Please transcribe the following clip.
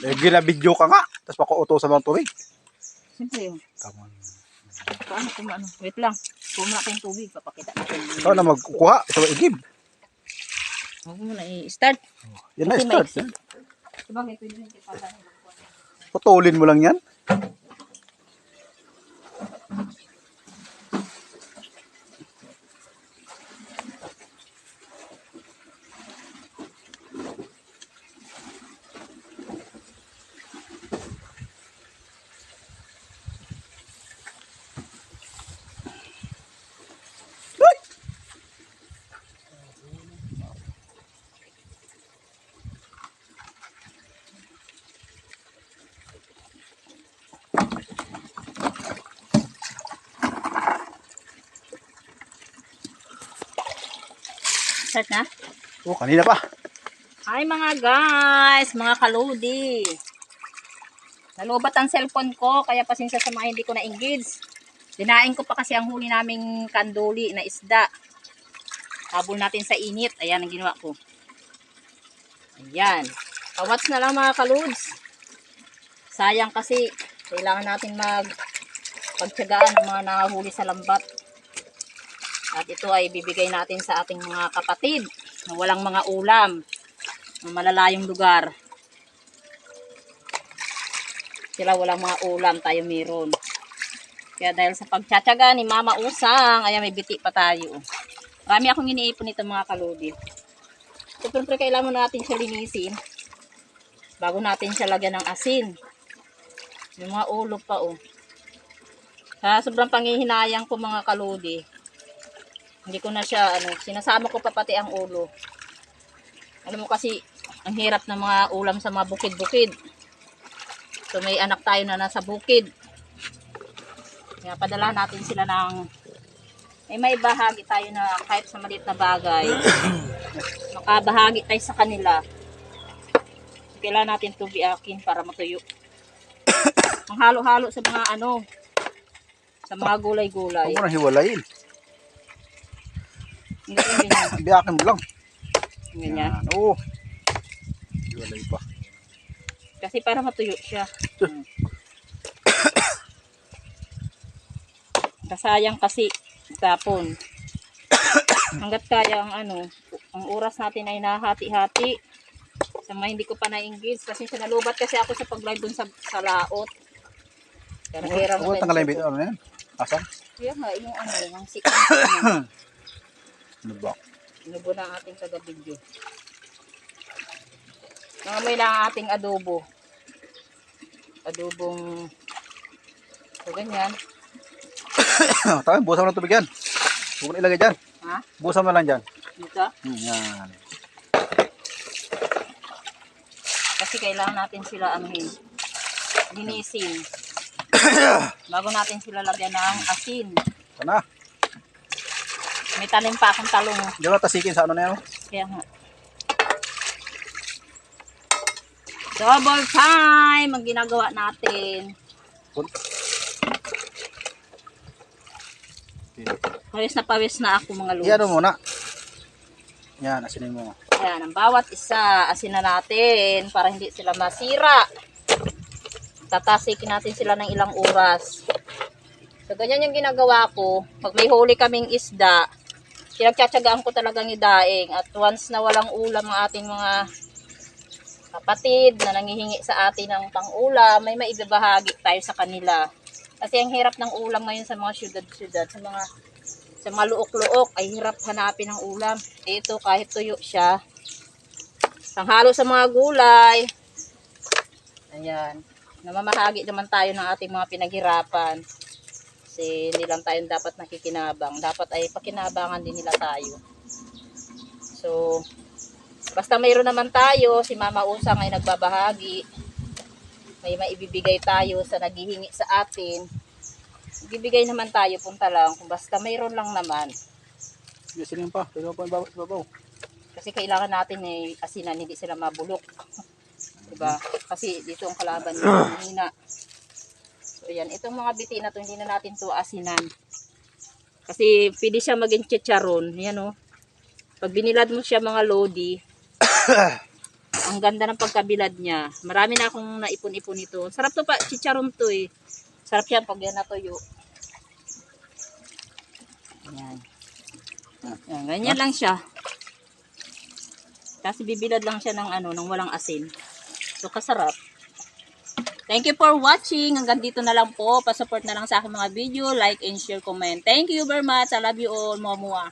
Eh, ginabidyo ka nga. Tapos pakuutosan mo ang tubig. Siyempre yun. Tama. Paano kung ano? Wait lang. Kung natin tubig, papakita natin. Ikaw na magkukuha. Ito ang igib. Huwag mo na i-start. Yan na, start. ba? Putulin mo lang yan. Start na? Oh, kanina pa. Hi mga guys, mga kaludi. Nalubat ang cellphone ko, kaya pasensya sa mga hindi ko na-engage. Dinaing ko pa kasi ang huli naming kanduli na isda. Habol natin sa init. Ayan ang ginawa ko. Ayan. Pawats na lang mga kaluds. Sayang kasi kailangan natin mag pagtsagaan ng mga nahuli sa lambat. At ito ay bibigay natin sa ating mga kapatid na walang mga ulam ng malalayong lugar. Sila walang mga ulam, tayo meron. Kaya dahil sa pagtsatsaga ni Mama Usang, ayan may biti pa tayo. Marami akong iniipon nito mga kaludi. So, siyempre kailangan natin siya linisin bago natin siya lagyan ng asin. Yung mga ulo pa oh. Sa sobrang pangihinayang ko mga kaludi, hindi ko na siya, ano, sinasama ko pa pati ang ulo. Alam mo kasi, ang hirap ng mga ulam sa mga bukid-bukid. So may anak tayo na nasa bukid. Kaya padala natin sila ng may may bahagi tayo na kahit sa maliit na bagay. makabahagi tayo sa kanila. Kailangan natin to biakin para matuyo. ang halo-halo sa mga ano, sa mga gulay-gulay. Huwag mo na hiwalayin. Biyakin mo lang. Ganyan. Yan. Oo. Hiwalay pa. Kasi para matuyo siya. Hmm. Kasayang kasi tapon. Hanggat kaya ang ano, ang oras natin ay nahati-hati. Sa mga hindi ko pa na-engage kasi sa nalubat kasi ako sa pag-live dun sa, sa laot. Kaya nahirap Huwag tanggalin yung ano yan. Asan? Kaya nga, yung ano, yung sikang Ba? Inubo na ang ating taga-video. Nangamoy na ang ating adobo. Adobong so ganyan. Tama, busan mo ng tubig yan. Huwag na ilagay dyan. Ha? Busan mo lang dyan. Dito. Hmm, yan. Kasi kailangan natin sila anuhin. Linisin. Bago natin sila lagyan ng asin. Ito na. May tanim pa akong talong. Mo na tasikin sa ano na oh. Kaya nga. Double time ang ginagawa natin. Pawis na pawis na ako mga ludes. Iyan mo muna. Yan, asinin mo. Ayan, ang bawat isa, asin na natin para hindi sila masira. Tatasikin natin sila ng ilang oras. So, ganyan yung ginagawa ko. Pag may huli kaming isda, pinagtsatsagaan ko talagang idaing. At once na walang ulam ang ating mga kapatid na nangihingi sa atin ng pang-ulam, may maibabahagi tayo sa kanila. Kasi ang hirap ng ulam ngayon sa mga syudad-syudad, sa mga sa mga luok-luok, ay hirap hanapin ng ulam. Ito, kahit tuyo siya. Panghalo sa mga gulay. Ayan. Namamahagi naman tayo ng ating mga pinaghirapan. Kasi hindi lang tayo dapat nakikinabang. Dapat ay pakinabangan din nila tayo. So, basta mayroon naman tayo, si Mama Usang ay nagbabahagi. May maibibigay tayo sa naghihingi sa atin. Bibigay naman tayo, punta lang. Kung basta mayroon lang naman. Asinin pa. Pero pa ibabaw. Kasi kailangan natin eh, asinan, hindi sila mabulok. Diba? Kasi dito ang kalaban nila, mahina. So, yan. Itong mga biti na to, hindi na natin to asinan. Kasi pwede siya maging chicharon. Yan o. Pag binilad mo siya mga lodi, Ang ganda ng pagkabilad niya. Marami na akong naipon-ipon ito. Sarap to pa, chicharon to eh. Sarap yan pag yan natuyo. Ayan. Ayan, ganyan lang siya. Kasi bibilad lang siya ng ano, ng walang asin. So, kasarap. Thank you for watching. Hanggang dito na lang po. Pasupport na lang sa aking mga video. Like and share, comment. Thank you very much. I love you all. Mua mua.